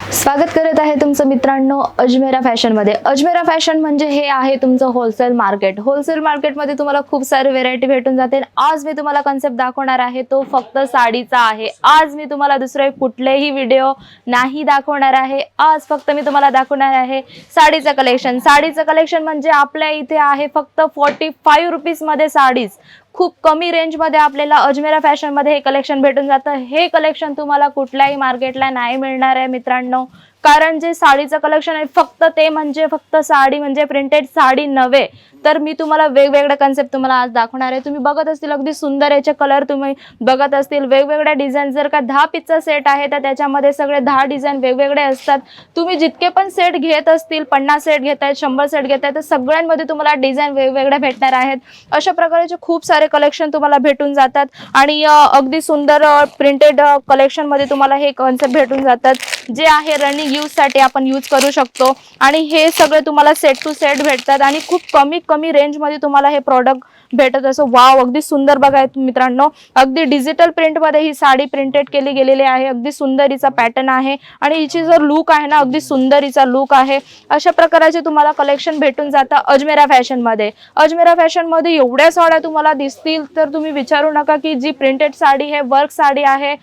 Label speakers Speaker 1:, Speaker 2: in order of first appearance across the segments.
Speaker 1: स्वागत करत आहे तुमचं मित्रांनो अजमेरा फॅशनमध्ये. अजमेरा फॅशन म्हणजे हे आहे तुमचं होलसेल मार्केट होलसेल मार्केटमध्ये तुम्हाला खूप सारे व्हेरायटी भेटून जाते. आज मी तुम्हाला कन्सेप्ट दाखवणार आहे तो फक्त साडीचा आहे. आज मी तुम्हाला दुसरे कुठलेही व्हिडिओ नाही दाखवणार आहे. आज फक्त मी तुम्हाला दाखवणार आहे साडीचं कलेक्शन साडीचं कलेक्शन म्हणजे आपल्या इथे आहे फक्त फोर्टी फाईव्ह रुपीजमध्ये साडीज. खूप कमी रेंजमध्ये आपल्याला अजमेरा फॅशनमध्ये हे कलेक्शन भेटून जातं. हे कलेक्शन तुम्हाला कुठल्याही मार्केटला नाही मिळणार आहे मित्रांनो. कारण जे साडीचं कलेक्शन आहे फक्त ते म्हणजे फक्त साडी म्हणजे प्रिंटेड साडी नव्हे. तर मी तुम्हाला वेगवेगळे कन्सेप्ट तुम्हाला आज दाखवणार आहे. तुम्ही बघत असतील अगदी सुंदर याचे कलर तुम्ही बघत असतील. वेगवेगळ्या डिझाईन जर का दहा पीसचा सेट आहे तर त्याच्यामध्ये सगळे दहा डिझाईन वेगवेगळे असतात. तुम्ही जितके पण सेट घेत असतील पन्नास सेट घेत आहेत शंभर सेट घेत आहेत तर सगळ्यांमध्ये तुम्हाला डिझाईन वेगवेगळ्या भेटणार आहेत. अशा प्रकारचे खूप सारे कलेक्शन तुम्हाला भेटून जातात. आणि अगदी सुंदर प्रिंटेड कलेक्शनमध्ये तुम्हाला हे कॉन्सेप्ट भेटून जातात. जे आहे रनिंग यूजसाठी आपण यूज करू शकतो. आणि हे सगळे तुम्हाला सेट टू सेट भेटतात आणि खूप कमी कमी रेंजमध्ये तुम्हाला हे प्रॉडक्ट भेटत असं. वाव अगदी सुंदर बघा मित्रांनो. अगदी डिजिटल प्रिंटमध्ये ही साडी प्रिंटेड केली गेलेली आहे. अगदी सुंदरीचा पॅटर्न आहे. आणि हिची जो लुक आहे ना अगदी सुंदरीचा लुक आहे. अशा प्रकारचे तुम्हाला कलेक्शन भेटून जातं अजमेरा फॅशनमध्ये अजमेरा फॅशनमध्ये एवढ्या साड्या तुम्हाला दिसतील तर तुम्ही विचारू नका की जी प्रिंटेड साडी आहे वर्क साडी आहे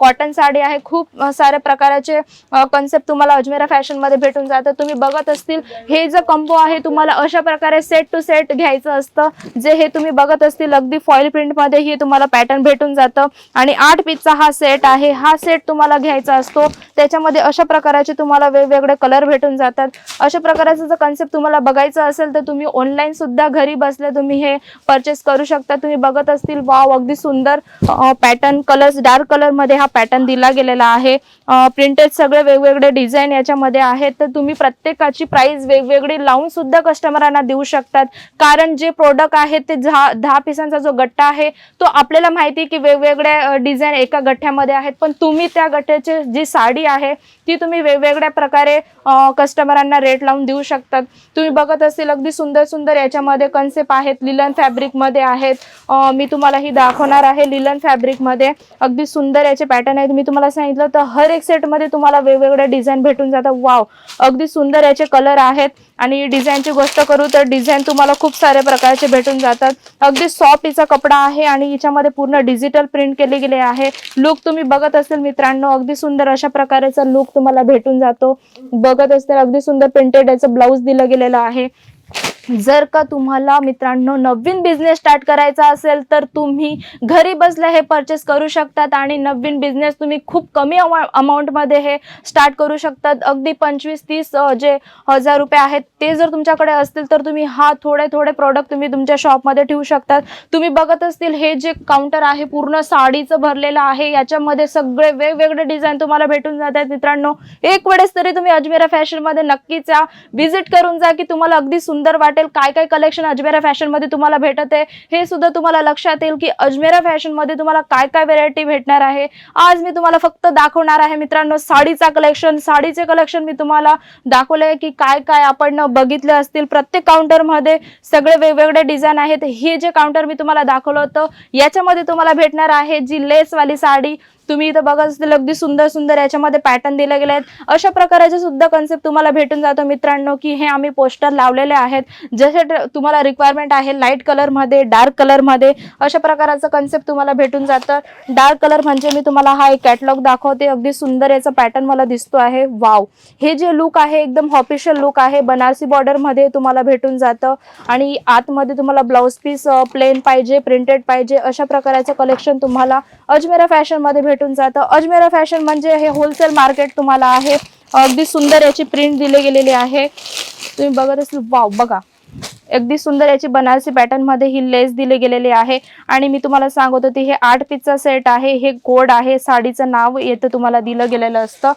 Speaker 1: कॉटन साडी आहे खूप साऱ्या प्रकारचे कन्सेप्ट तुम्हाला अजमेरा फॅशनमध्ये भेटून जातं. तुम्ही बघत असतील हे जे कंबो आहे तुम्हाला अशा प्रकारे सेट टू सेट घ्यायचं असतं जे हे तुम्ही बघत असतील अगदी फॉईल प्रिंटमध्ये ही तुम्हाला पॅटर्न भेटून जातं. आणि आठ पीसचा हा सेट आहे. हा सेट तुम्हाला घ्यायचा असतो. त्याच्यामध्ये अशा प्रकारचे तुम्हाला वेगवेगळे कलर भेटून जातात. अशा प्रकारचं जर कन्सेप्ट तुम्हाला बघायचं असेल तर तुम्ही ऑनलाईन सुद्धा घरी बसल्या तुम्ही हे परचेस करू शकता. तुम्ही बघत असतील वाव अगदी सुंदर पॅटर्न कलर्स डार्क कलरमध्ये हा पॅटर्न दिला गेलेला आहे. प्रिंटेड सगळे वेगवेगळे डिझाईन याच्यामध्ये आहेत. तर तुम्ही प्रत्येकाची प्राइस वेगवेगळी लावून सुद्धा कस्टमरांना देऊ शकतात. कारण जे प्रोडक्ट आहेत ते दहा दहा पिसांचा जो गट्टा आहे तो आपल्याला माहिती आहे की वेगवेगळ्या डिझाईन एका गठ्ठ्यामध्ये आहेत. पण तुम्ही त्या गठ्ठ्याची जी साडी आहे ती तुम्ही वेगवेगळ्या प्रकारे कस्टमरांना रेट लावून देऊ शकतात. तुम्ही बघत असतील अगदी सुंदर सुंदर याच्यामध्ये कन्सेप्ट आहेत. लिलन फॅब्रिकमध्ये आहेत. मी तुम्हाला ही दाखवणार आहे लिलन फॅब्रिकमध्ये अगदी सुंदर याचे पॅटर्न आहेत. मी तुम्हाला सांगितलं तर हर एक सेटमध्ये तुम्हाला वेगवेगळ्या डिझाईन भेटून जातात. वाव अगदी सुंदर याचे कलर आहेत. आणि डिझाईनची गोष्ट करू तर डिझाईन तुम्हाला खूप साऱ्या प्रकारचे भेटून जातात. अगदी सॉफ्ट हिचा कपडा आहे आणि हिच्यामध्ये पूर्ण डिजिटल प्रिंट केले गेले आहे. लुक तुम्ही बघत असेल मित्रांनो अगदी सुंदर अशा प्रकारचा लुक तुम्हाला भेटून जातो. बघत असेल अगदी सुंदर प्रिंटेड याचं ब्लाऊज दिलं गेलेलं आहे. जर का तुम्हाला मित्रांनो नवीन बिझनेस स्टार्ट करायचा असेल तर तुम्ही घरी बसल्या हे परचेस करू शकतात आणि नवीन बिझनेस तुम्ही खूप कमी अमाऊंटमध्ये हे स्टार्ट करू शकतात. अगदी पंचवीस तीस जे हजार रुपये आहेत ते जर तुमच्याकडे असतील तर तुम्ही हा थोडे थोडे प्रॉडक्ट तुम्ही तुमच्या शॉपमध्ये ठेवू शकतात. तुम्ही बघत असतील हे जे काउंटर आहे पूर्ण साडीचं भरलेलं आहे याच्यामध्ये सगळे वेगवेगळे डिझाईन तुम्हाला भेटून जातात. मित्रांनो एक वेळेस तरी तुम्ही अजमेरा फॅशनमध्ये नक्कीच या. विजिट करून जा की तुम्हाला अगदी सुंदर वाटेल काय काय कलेक्शन अजमेरा फॅशनमध्ये तुम्हाला भेटत आहे? हे सुद्धा तुम्हाला लक्षात येईल की अजमेरा फॅशनमध्ये तुम्हाला काय काय व्हेरायटी भेटणार आहे. आज मी तुम्हाला फक्त दाखवणार आहे मित्रांनो साडीचा कलेक्शन साडीचे कलेक्शन मी तुम्हाला दाखवले की काय काय आपण बघितले असतील. प्रत्येक काउंटरमध्ये सगळे वेगवेगळे डिझाईन आहेत. हे जे काउंटर मी तुम्हाला दाखवलं होतं याच्यामध्ये तुम्हाला भेटणार आहे जी लेसवाली साडी तुम्ही इथं बघत असतील अगदी सुंदर सुंदर याच्यामध्ये पॅटर्न दिले गेले आहेत. अशा प्रकारचे सुद्धा कन्सेप्ट तुम्हाला भेटून जातो मित्रांनो की हे आम्ही पोस्टर लावलेले आहेत. जसे तुम्हाला रिक्वायरमेंट आहे लाइट कलरमध्ये डार्क कलरमध्ये अशा प्रकारचं कन्सेप्ट तुम्हाला भेटून जातं. डार्क कलर म्हणजे मी तुम्हाला हा एक कॅटलॉग दाखवते. अगदी सुंदर याचा पॅटर्न मला दिसतो आहे. वाव हे जे लुक आहे एकदम ऑफिशियल लुक आहे बनारसी बॉर्डरमध्ये तुम्हाला भेटून जातं. आणि आतमध्ये तुम्हाला ब्लाऊज पीस प्लेन पाहिजे प्रिंटेड पाहिजे अशा प्रकारचं कलेक्शन तुम्हाला अजमेरा फॅशनमध्ये भेटून जातं. अजमेरा फॅशन म्हणजे हे होलसेल मार्केट तुम्हाला आहे. अगदी सुंदर याची प्रिंट दिली गेलेली आहे. तुम्ही बघत असेल. वाव बघा. अगदी सुंदर याची बनारसी पॅटर्नमध्ये ही लेस दिली गेलेली आहे. आणि मी तुम्हाला सांगत होते हे आठ पीसचा सेट आहे हे कोड आहे साडीचं नाव येतं तुम्हाला दिलं गेलेलं असतं.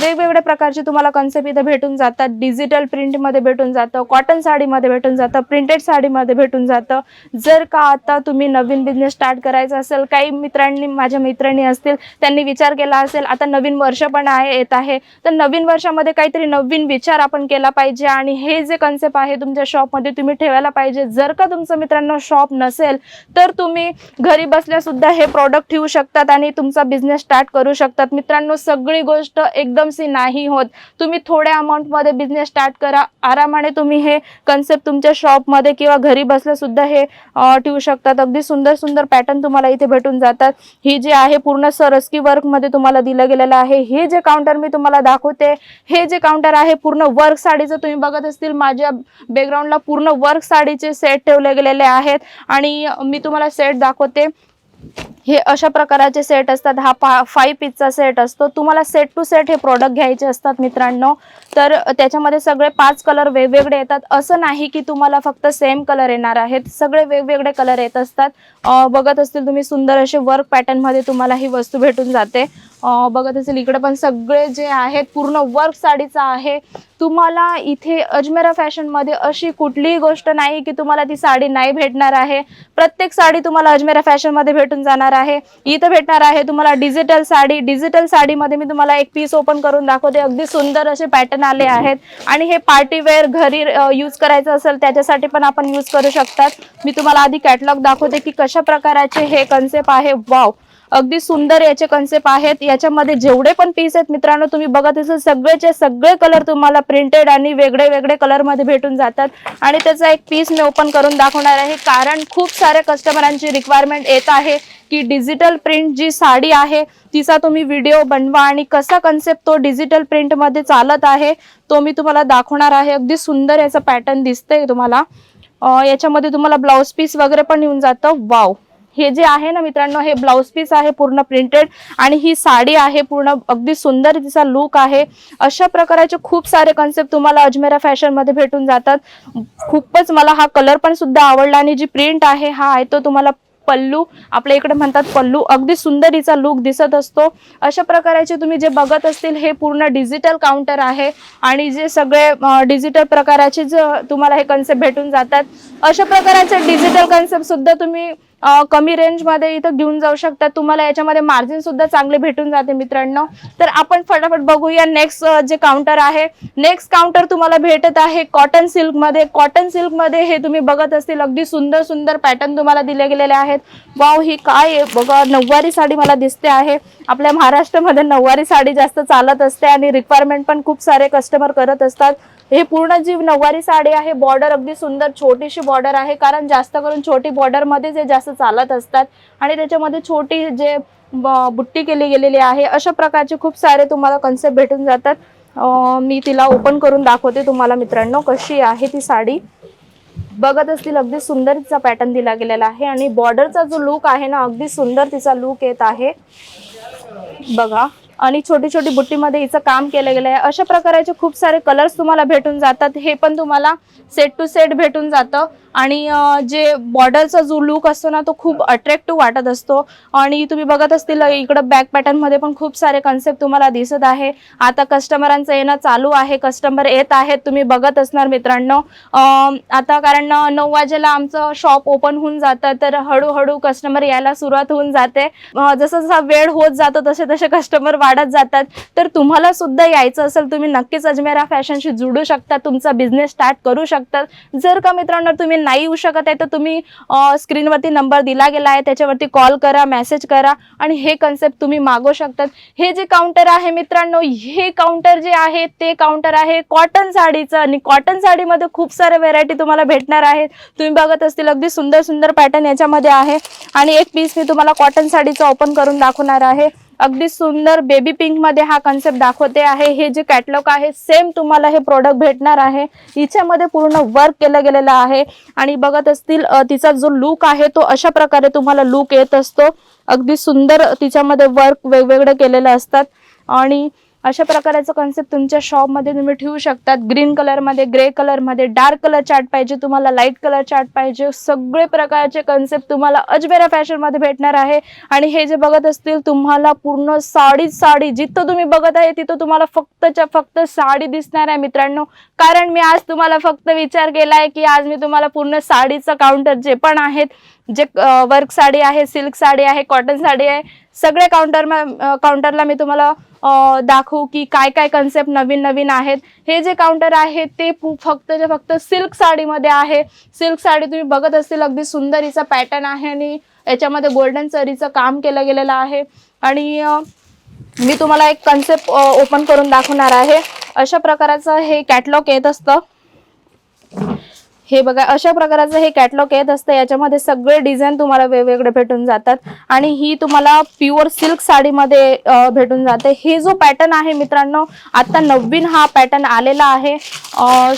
Speaker 1: वेगवेगळ्या प्रकारचे तुम्हाला कन्सेप्ट इथं भेटून जातात. डिजिटल प्रिंटमध्ये भेटून जातं कॉटन साडीमध्ये भेटून जातं प्रिंटेड साडीमध्ये भेटून जातं. जर का आता तुम्ही नवीन बिझनेस स्टार्ट करायचा असेल काही मित्रांनी माझ्या मैत्रिणी असतील त्यांनी विचार केला असेल आता नवीन वर्ष पण आहे येत आहे तर नवीन वर्षामध्ये काहीतरी नवीन विचार आपण केला पाहिजे. आणि हे जे कन्सेप्ट आहे तुमच्या शॉप शॉपमध्ये तुम्ही ठेवायला पाहिजे. जर का तुमचं मित्रांनो शॉप नसेल तर तुम्ही घरी बसल्यासुद्धा हे प्रॉडक्ट ठेवू शकतात आणि तुमचा बिझनेस स्टार्ट करू शकतात. मित्रांनो सगळी गोष्ट एकदमशी नाही होत. तुम्ही थोड्या अमाऊंटमध्ये बिझनेस स्टार्ट करा. आरामाने तुम्ही हे कन्सेप्ट तुमच्या शॉपमध्ये किंवा घरी बसल्यासुद्धा हे ठेवू शकतात. अगदी सुंदर सुंदर पॅटर्न तुम्हाला इथे भेटून जातात. ही जी आहे पूर्ण सरस्की वर्कमध्ये तुम्हाला दिलं गेलेलं आहे. हे जे काउंटर मी तुम्हाला दाखवते हे जे काउंटर आहे पूर्ण वर्क साडीचं तुम्ही बघत असतील माझ्या बॅकग्राऊंडला पूर्ण वर्क साडीचे सेट ठेवले गेलेले आहेत. आणि मी तुम्हाला सेट दाखवते. हे अशा प्रकारचे सेट असतात. हा पा फाईव्ह पीसचा सेट असतो. तुम्हाला सेट टू सेट हे प्रोडक्ट घ्यायचे असतात मित्रांनो. तर त्याच्यामध्ये सगळे पाच कलर वेगवेगळे येतात. असं नाही की तुम्हाला फक्त सेम कलर येणार आहेत. सगळे वेगवेगळे कलर येत असतात. बघत असतील तुम्ही सुंदर असे वर्क पॅटर्नमध्ये तुम्हाला ही वस्तू भेटून जाते. बघत असेल इकडे पण सगळे जे आहेत पूर्ण वर्क साडीचा आहे. तुम्हाला इथे अजमेरा फॅशनमध्ये अशी कुठलीही गोष्ट नाही की तुम्हाला ती साडी नाही भेटणार आहे. प्रत्येक साडी तुम्हाला अजमेरा फॅशनमध्ये भेटून जाणार आहे. इथं भेटणार आहे तुम्हाला डिजिटल साडी. डिजिटल साडीमध्ये मी तुम्हाला एक पीस ओपन करून दाखवते. अगदी सुंदर असे पॅटर्न आले आहेत. आणि हे पार्टीवेअर घरी यूज करायचं असेल त्याच्यासाठी पण आपण यूज करू शकतात. मी तुम्हाला आधी कॅटलॉग दाखवते की कशा प्रकाराचे हे कन्सेप्ट आहे. वाव अगदी सुंदर याचे कन्सेप्ट आहेत. याच्यामध्ये जेवढे पण पीस आहेत मित्रांनो तुम्ही बघत असेल सगळेचे सगळे कलर तुम्हाला प्रिंटेड आणि वेगळे वेगळे कलरमध्ये भेटून जातात. आणि त्याचा एक पीस मी ओपन करून दाखवणार आहे. कारण खूप साऱ्या कस्टमरांची रिक्वायरमेंट येत आहे की डिजिटल प्रिंट जी साडी आहे तिचा तुम्ही व्हिडिओ बनवा आणि कसा कन्सेप्ट तो डिजिटल प्रिंटमध्ये चालत आहे तो मी तुम्हाला दाखवणार आहे. अगदी सुंदर याचा पॅटर्न दिसतंय तुम्हाला. याच्यामध्ये तुम्हाला ब्लाऊज पीस वगैरे पण येऊन जातं. वाव हे जे आहे ना मित्रांनो हे ब्लाऊज पीस आहे पूर्ण प्रिंटेड आणि ही साडी आहे पूर्ण अगदी सुंदर तिचा लुक आहे. अशा प्रकारचे खूप सारे कन्सेप्ट तुम्हाला अजमेरा फॅशनमध्ये भेटून जातात. खूपच मला हा कलर पण सुद्धा आवडला आणि जी प्रिंट आहे हा आहे तो तुम्हाला पल्लू आपल्या इकडे म्हणतात पल्लू अगदी सुंदर लुक दिसत असतो. अशा प्रकारचे तुम्ही जे बघत असतील हे पूर्ण डिजिटल काउंटर आहे आणि जे सगळे डिजिटल प्रकाराचे जे तुम्हाला हे कन्सेप्ट भेटून जातात. अशा प्रकारचे डिजिटल कन्सेप्ट सुद्धा तुम्ही कमी रेंजमध्ये इथं घेऊन जाऊ शकता. तुम्हाला याच्यामध्ये मार्जिन सुद्धा चांगले भेटून जाते मित्रांनो. तर आपण फटाफट बघूया नेक्स्ट जे काउंटर आहे. नेक्स्ट काउंटर तुम्हाला भेटत आहे कॉटन सिल्कमध्ये कॉटन सिल्कमध्ये हे तुम्ही बघत असतील अगदी सुंदर सुंदर पॅटर्न तुम्हाला दिले गेलेले आहेत. वाव ही काय आहे? बघा नऊवारी साडी मला दिसते आहे. आपल्या महाराष्ट्रामध्ये नऊवारी साडी जास्त चालत असते आणि रिक्वायरमेंट पण खूप सारे कस्टमर करत असतात. हे पूर्ण जी नऊवारी साडी आहे बॉर्डर अगदी सुंदर छोटीशी बॉर्डर आहे. कारण जास्त करून छोटी बॉर्डरमध्ये जे हे जास्त चालत असतात. आणि त्याच्यामध्ये छोटी जे ब- बुट्टी केली गेलेली आहे अशा प्रकारचे खूप सारे तुम्हाला कन्सेप्ट भेटून जातात. मी तिला ओपन करून दाखवते तुम्हाला मित्रांनो कशी आहे ती साडी. बघत असतील अगदी सुंदर तिचा पॅटर्न दिला गेलेला आहे आणि बॉर्डरचा जो लुक आहे ना अगदी सुंदर तिचा लुक येत आहे. बघा. आणि छोटी छोटी बुट्टीमध्ये हिचं काम केलं गेलं आहे अशा प्रकारचे खूप सारे कलर्स तुम्हाला भेटून जातात. हे पण तुम्हाला सेट टू सेट भेटून जातं. आणि जे बॉर्डरचा जो लुक असतो ना तो खूप अट्रॅक्टिव्ह वाटत असतो. आणि तुम्ही बघत असतील इकडं बॅक पॅटर्नमध्ये पण खूप सारे कन्सेप्ट तुम्हाला दिसत आहे. आता कस्टमरांचं येणं चालू आहे. कस्टमर येत आहेत तुम्ही बघत असणार मित्रांनो. आता कारण नऊ वाजेला आमचं शॉप ओपन होऊन जातं तर हळूहळू कस्टमर यायला सुरुवात होऊन जाते. जसं जसा वेळ होत जातो तसे तसे कस्टमर वाढत जातात. तर तुम्हाला सुद्धा यायचं असेल तुम्ही नक्कीच अजमेरा फॅशनशी जुडू शकता तुमचा बिझनेस स्टार्ट करू शकतात जर का मित्रांनो तुम्ही नाही येऊ शकत आहे तर तुम्ही स्क्रीनवरती नंबर दिला गेला आहे त्याच्यावरती कॉल करा मेसेज करा आणि हे कन्सेप्ट तुम्ही मागवू शकतात. हे जे काउंटर आहे मित्रांनो हे काउंटर जे आहे ते काउंटर आहे कॉटन साडीचं आणि कॉटन साडीमध्ये खूप सारे व्हेरायटी तुम्हाला भेटणार आहेत. तुम्ही बघत असतील अगदी सुंदर सुंदर पॅटर्न याच्यामध्ये आहे. आणि एक पीस मी तुम्हाला कॉटन साडीचं ओपन करून दाखवणार आहे. अगदी सुंदर बेबी पिंकमध्ये हा कन्सेप्ट दाखवते आहे. हे जे कॅटलॉग आहे सेम तुम्हाला हे प्रोडक्ट भेटणार आहे. हिच्यामध्ये पूर्ण वर्क केलं गेलेलं आहे. आणि बघत असतील तिचा जो लुक आहे तो अशा प्रकारे तुम्हाला लुक येत असतो. अगदी सुंदर तिच्यामध्ये वर्क वेगवेगळे केलेले असतात. आणि अशा प्रकारचं कन्सेप्ट तुमच्या शॉपमध्ये तुम्ही ठेवू शकतात. ग्रीन कलरमध्ये ग्रे कलरमध्ये डार्क कलर चार्ट पाहिजे तुम्हाला लाइट कलर चार्ट पाहिजे. सगळे प्रकारचे कन्सेप्ट तुम्हाला अजमेरा फॅशनमध्ये भेटणार आहे. आणि हे जे बघत असतील तुम्हाला पूर्ण साडीच साडी जिथं तुम्ही बघत आहे तिथं तुम्हाला फक्तच्या फक्त साडी दिसणार आहे मित्रांनो. कारण मी आज तुम्हाला फक्त विचार केला आहे की आज मी तुम्हाला पूर्ण साडीचं काउंटर जे पण आहेत जे वर्क साडी आहे सिल्क साडी आहे कॉटन साडी आहे सगळे काउंटर काउंटरला मी तुम्हाला दाखवू की काय काय कन्सेप्ट नवीन नवीन आहेत. हे जे काउंटर आहे ते फक्त जे फक्त सिल्क साडीमध्ये आहे. सिल्क साडी तुम्ही बघत असतील अगदी सुंदरीचा पॅटर्न आहे आणि याच्यामध्ये गोल्डन चरीचं काम केलं गेलेलं आहे. आणि मी तुम्हाला एक कन्सेप्ट ओपन करून दाखवणार आहे. अशा प्रकारचं हे कॅटलॉग येत असतं. हे बघा अशा प्रकारचं हे कॅटलॉग येत असतं. याच्यामध्ये सगळे डिझाईन तुम्हाला वेगवेगळे भेटून जातात. आणि ही तुम्हाला प्युअर सिल्क साडीमध्ये भेटून जाते. हे जो पॅटर्न आहे मित्रांनो आता नवीन हा पॅटर्न आलेला आहे.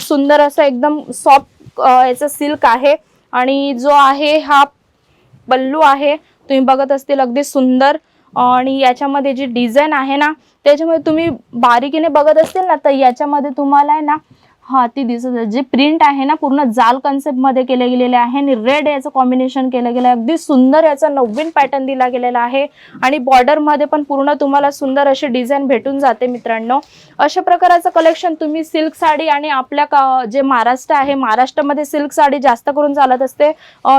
Speaker 1: सुंदर असं एकदम सॉफ्ट याचं सिल्क आहे. आणि जो आहे हा पल्लू आहे. तुम्ही बघत असतील अगदी सुंदर. आणि याच्यामध्ये जी डिझाईन आहे ना त्याच्यामध्ये तुम्ही बारीकीने बघत असतील ना तर याच्यामध्ये तुम्हाला आहे ना हा ती दिसत आहे. जे प्रिंट आहे ना पूर्ण जाल कन्सेप्टमध्ये केले गेलेले आहे आणि रेड याचं कॉम्बिनेशन केलं गेलं आहे अगदी सुंदर याचा नवीन पॅटर्न दिला गेलेला आहे. आणि बॉर्डरमध्ये पण पूर्ण तुम्हाला सुंदर अशी डिझाईन भेटून जाते मित्रांनो. अशा प्रकारचं कलेक्शन तुम्ही सिल्क साडी आणि आपल्या का- जे महाराष्ट्र आहे महाराष्ट्रामध्ये सिल्क साडी जास्त करून चालत असते.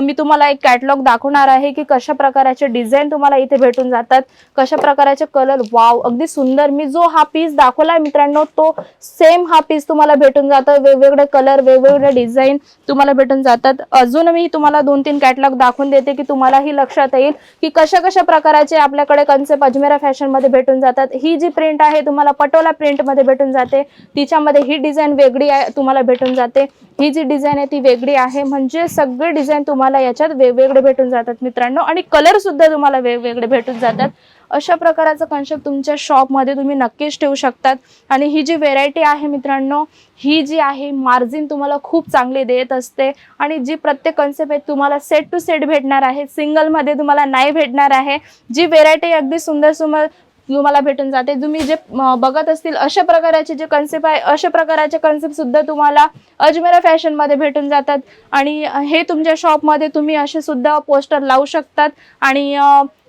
Speaker 1: मी तुम्हाला एक कॅटलॉग दाखवणार आहे की कशा प्रकाराचे डिझाईन तुम्हाला इथे भेटून जातात. कशा प्रकाराचे कलर वाव अगदी सुंदर. मी जो हा पीस दाखवला मित्रांनो तो सेम हा पीस तुम्हाला भेटून जातो. जातात वेगवेगळे कलर वेगवेगळे डिझाईन तुम्हाला भेटून जातात. अजून मी तुम्हाला दोन तीन कॅटलॉग दाखवून देते की तुम्हालाही लक्षात येईल की कशा कशा प्रकाराचे आपल्याकडे कन्सेप्ट अजमेरा फॅशनमध्ये भेटून जातात. ही जी प्रिंट आहे तुम्हाला पटोला प्रिंटमध्ये भेटून जाते. तिच्यामध्ये ही डिझाईन वेगळी आहे तुम्हाला भेटून जाते. ही जी डिझाईन आहे ती वेगळी आहे. म्हणजे सगळे डिझाईन तुम्हाला याच्यात वेगवेगळे भेटून जातात मित्रांनो. आणि कलर सुद्धा तुम्हाला वेगवेगळे भेटून जातात. अशा प्रकारचं कन्सेप्ट तुमच्या शॉपमध्ये तुम्ही नक्कीच ठेवू शकतात. आणि ही जी व्हेरायटी आहे मित्रांनो ही जी आहे मार्जिन तुम्हाला खूप चांगली देत असते. आणि जी प्रत्येक कन्सेप्ट आहे तुम्हाला सेट टू सेट भेटणार आहे. सिंगलमध्ये तुम्हाला नाही भेटणार आहे. जी व्हेरायटी अगदी सुंदर सुंदर तुम्हाला भेटून जाते. तुम्ही जे बघत असतील अशा प्रकाराचे जे कन्सेप्ट आहे अशा प्रकाराचे कन्सेप्ट सुद्धा तुम्हाला अजमेरा फॅशनमध्ये भेटून जातात. आणि हे तुमच्या शॉपमध्ये तुम्ही असे सुद्धा पोस्टर लावू शकतात. आणि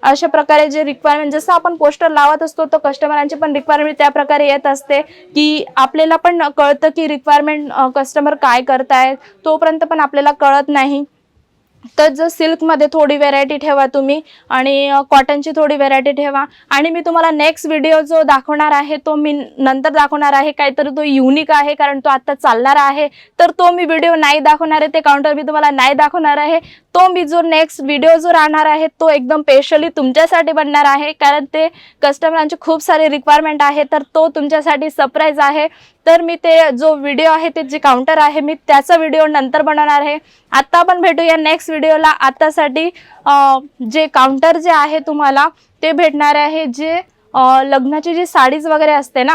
Speaker 1: अशा प्रकारे जे रिक्वायरमेंट जसं आपण पोस्टर लावत असतो तर कस्टमरांची पण रिक्वायरमेंट त्या प्रकारे येत असते की आपल्याला पण कळतं की रिक्वायरमेंट कस्टमर काय करतायत. तोपर्यंत पण आपल्याला कळत नाही. तर जर सिल्कमध्ये थोडी व्हेरायटी ठेवा तुम्ही आणि कॉटनची थोडी व्हेरायटी ठेवा. आणि मी तुम्हाला नेक्स्ट व्हिडिओ जो दाखवणार आहे तो मी नंतर दाखवणार आहे. काहीतरी तो युनिक आहे कारण तो आत्ता चालणार आहे. तर तो मी व्हिडिओ नाही दाखवणार आहे ते काउंटर मी तुम्हाला नाही दाखवणार आहे. तो मी जो नेक्स्ट व्हिडिओ जो राहणार आहे तो एकदम स्पेशली तुमच्यासाठी बनणार आहे. कारण ते कस्टमरांचे खूप सारे रिक्वायरमेंट आहे तर तो तुमच्यासाठी सरप्राईज आहे. तर मी ते जो व्हिडिओ आहे ते जे काउंटर आहे मी त्याचा व्हिडिओ नंतर बनवणार आहे. आत्ता आपण भेटूया नेक्स्ट व्हिडिओला आत्तासाठी जे काउंटर जे आहे तुम्हाला ते भेटणार आहे जे लग्नाची जी साडीज वगैरे असते ना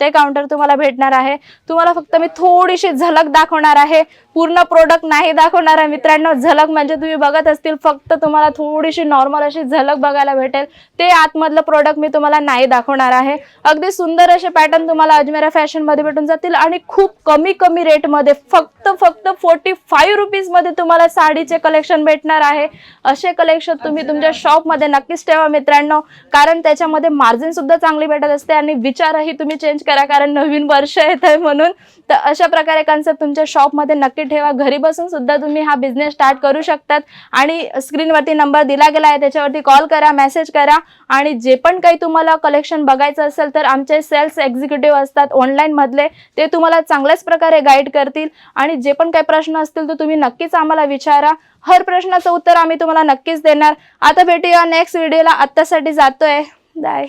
Speaker 1: ते काउंटर तुम्हाला भेटणार आहे. तुम्हाला फक्त मी थोडीशी झलक दाखवणार आहे. पूर्ण प्रोडक्ट नाही दाखवणार आहे मित्रांनो. झलक म्हणजे तुम्ही बघत असतील फक्त तुम्हाला थोडीशी नॉर्मल अशी झलक बघायला भेटेल. ते आतमधलं प्रोडक्ट मी तुम्हाला नाही दाखवणार आहे. अगदी सुंदर असे पॅटर्न तुम्हाला अजमेरा फॅशनमध्ये भेटून जातील आणि खूप कमी कमी रेटमध्ये फक्त फक्त फोर्टी फाईव्ह रुपीजमध्ये तुम्हाला साडीचे कलेक्शन भेटणार आहे. असे कलेक्शन तुम्ही तुमच्या शॉपमध्ये नक्कीच ठेवा मित्रांनो. कारण त्याच्यामध्ये मार्जिन सुद्धा चांगली भेटत असते आणि विचारही तुम्ही चेंज करा कारण नवीन वर्ष येत आहे म्हणून. तर अशा प्रकारे कन्सेप्ट तुमच्या शॉपमध्ये नक्की ठेवा. घरी बसून सुद्धा तुम्ही हा बिझनेस स्टार्ट करू शकतात. आणि स्क्रीनवरती नंबर दिला गेला आहे त्याच्यावरती कॉल करा मेसेज करा. आणि जे पण काही तुम्हाला कलेक्शन बघायचं असेल तर आमचे सेल्स एक्झिक्युटिव्ह असतात ऑनलाईनमधले ते तुम्हाला चांगल्याच प्रकारे गाईड करतील. आणि जे पण काही प्रश्न असतील तर तुम्ही नक्कीच आम्हाला विचारा. हर प्रश्नाचं उत्तर आम्ही तुम्हाला नक्कीच देणार. आता भेटूया नेक्स्ट व्हिडिओला आत्तासाठी जातोय. बाय